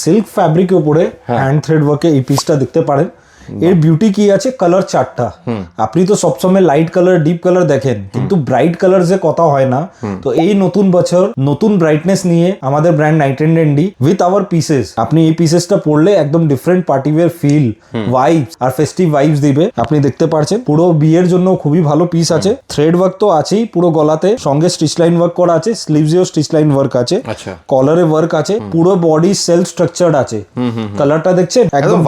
Silk ফ্যাব্রিকের উপরে hand thread ওয়ার্কে এই পিসটা দেখতে পারেন। এর বিউটি কি আছে? কালার চারটা। আপনি তো সবসময় লাইট কালার ডিপ কালার দেখেন কিন্তু ব্রাইট কালার যে কথা হয় না। তো এই নতুন বছর নতুন ব্রাইটনেস নিয়ে আমাদের brand night and Andy with our pieces আপনি এই পিসেসটা পড়লে একদম different party wear feel vibes আর ফেস্টিভ ভাইবস দিবে। আপনি দেখতে পারছেন পুরো বিয়ের জন্য খুবই ভালো পিস আছে। থ্রেড ওয়ার্ক তো আছেই পুরো গলাতে। সঙ্গে স্টিচ লাইন ওয়ার্ক করা আছে স্লিভসেও স্টিচ লাইন ওয়ার্ক আছে। আচ্ছা। কলারে ওয়ার্ক আছে পুরো বডি সেলফ স্ট্রাকচার্ড আছে কালারটা দেখছেন? একদম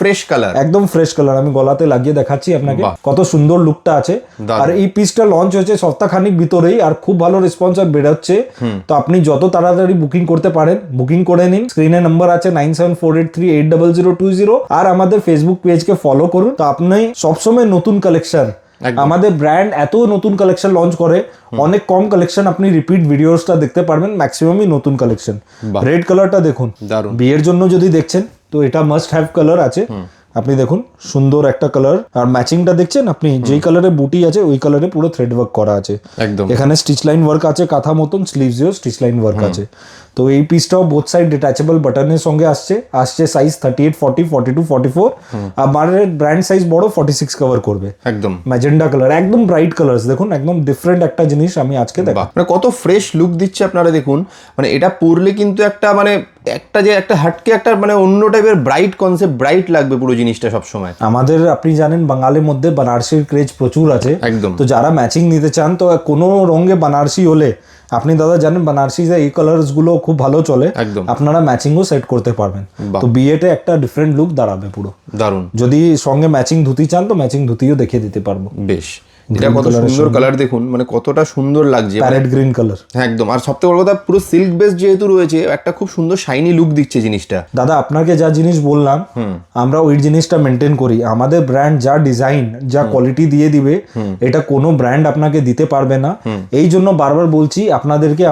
ফ্রেশ কালার একদম ফ্রেশ কালার আমি গলাতে লাগিয়ে দেখাচ্ছি আপনাকে কত সুন্দর লুকটা আছে। আর এই পিসটা লঞ্চ হয়েছে সপ্তাহখানিক ভিতরেই আর খুব ভালো রেসপন্স আর বেরোচ্ছে। তো আপনি যত তাড়াতাড়ি বুকিং করতে পারেন বুকিং করে নিন। স্ক্রিনে নাম্বার আছে nine seven four eight three eight double zero two zero আর আমাদের ফেসবুক পেজকে ফলো করুন। তো আপনি সবসময় নতুন কালেকশন আমাদের ব্র্যান্ড এত নতুন কালেকশন লঞ্চ করে অনেক কম কালেকশন আপনি রিপিট ভিডিওসটা দেখতে পারবেন ম্যাক্সিমামই নতুন কালেকশন। রেড কালারটা দেখুন। বিয়ের জন্য যদি দেখছেন তো এটা মাস্ট হ্যাভ কালার আছে। আপনি দেখুন সুন্দর একটা কালার আর ম্যাচিংটা দেখছেন? আপনি যেই কালারে বুটি আছে ওই কালারে পুরো থ্রেড ওয়ার্ক করা আছে। একদম। এখানে স্টিচ লাইন ওয়ার্ক আছে কাঁথা মতন স্লিভসেও স্টিচ লাইন ওয়ার্ক আছে। তো এই পিসটাও বোথ সাইড ডিটাচেবল বাটনের সঙ্গে আসছে। আসছে size thirty eight forty forty two forty four আমার ব্র্যান্ড সাইজ বড় ফর্টি সিক্স কভার করবে। একদম। ম্যাজেন্ডা কালার একদম ব্রাইট কালার্স দেখুন একদম ডিফারেন্ট একটা জিনিস আমি আজকে দেখ মানে কত ফ্রেশ লুক দিচ্ছে আপনারা দেখুন। মানে এটা পরলে কিন্তু একটা মানে একটা যে একটা হাটকে একটা মানে অন্য টাইপের ব্রাইট কনসেপ্ট ব্রাইট লাগবে পুরো জিনিসটা সব সময় আমাদের আপনি জানেন বাঙালির মধ্যে বানারসির ক্রেজ প্রচুর আছে। একদম। তো যারা ম্যাচিং নিতে চান তো কোনো রঙে বানারসি হলে আপনি দাদা জানেন বানারসি যে এই কালার্সগুলো খুব ভালো চলে একদম। আপনারা ম্যাচিংও সেট করতে পারবেন। তো বিয়েতে একটা ডিফারেন্ট লুক দাঁড়াবে পুরো। দারুণ। যদি সঙ্গে ম্যাচিং ধুতি চান তো ম্যাচিং ধুতিও দেখিয়ে দিতে পারব। বেশ। এটা কত সুন্দর কালার দেখুন মানে কতটা সুন্দর লাগছে প্যারেট গ্রিন কালার হ্যাঁ, একদম। আর সবথেকে বড় কথা পুরো সিল্ক বেস যেহেতু রয়েছে একটা খুব সুন্দর শাইনি লুক দিচ্ছে জিনিসটা। দাদা আপনাকে যা জিনিস বললাম আমরা ওই জিনিসটা মেনটেন করি। আমাদের ব্র্যান্ড যা ডিজাইন যা কোয়ালিটি দিয়ে দিবে এটা কোনো ব্র্যান্ড আপনাকে দিতে পারবে না। এই জন্য বারবার বলছি আপনাদেরকে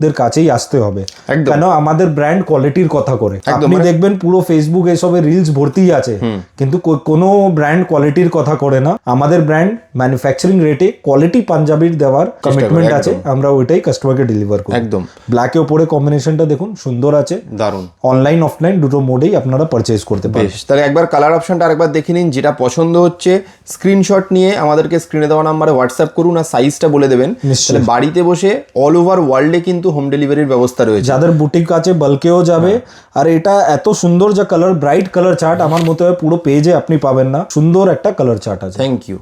আমাদের কাছেই আসতে হবে। কেন? আমাদের ব্র্যান্ড কোয়ালিটির কথা করে। আপনি মানে- দেখবেন পুরো ফেসবুক এসবে রিলস ভর্তি আছে। কিন্তু কোনো ব্র্যান্ড কোয়ালিটির কথা করে না। আমাদের ব্র্যান্ড ম্যানুফ্যাকচারিং রেটে কোয়ালিটি পাঞ্জাবির দেওয়ার কমিটমেন্ট আছে। আমরা ওইটাই কাস্টমারকে ডেলিভার করি। একদম। ব্ল্যাকে ওপরে কম্বিনেশনটা দেখুন সুন্দর আছে। দারুণ। অনলাইন অফলাইন দুটো মোডেই আপনারা পারচেজ করতে পারেন তাহলে একবার কালার অপশনটা আরেকবার দেখে নিন। যেটা পছন্দ হচ্ছে স্ক্রিনশট নিয়ে আমাদেরকে স্ক্রিনে দেওয়া নাম্বারে হোয়াটসঅ্যাপ করুন আর সাইজটা বলে দেবেন। তাহলে বাড়িতে বসে অল ওভার ওয়ার্ল্ডে কিন্তু হোম ডেলিভারির ব্যবস্থা রয়েছে। যাদের বুটিক আছে বালকেও যাবে। আর এটা এত সুন্দর যা কালার ব্রাইট কালার চার্ট আমার মতে হয় পুরো পেজে আপনি পাবেন না। সুন্দর একটা কালার চার্ট আছে। Thank you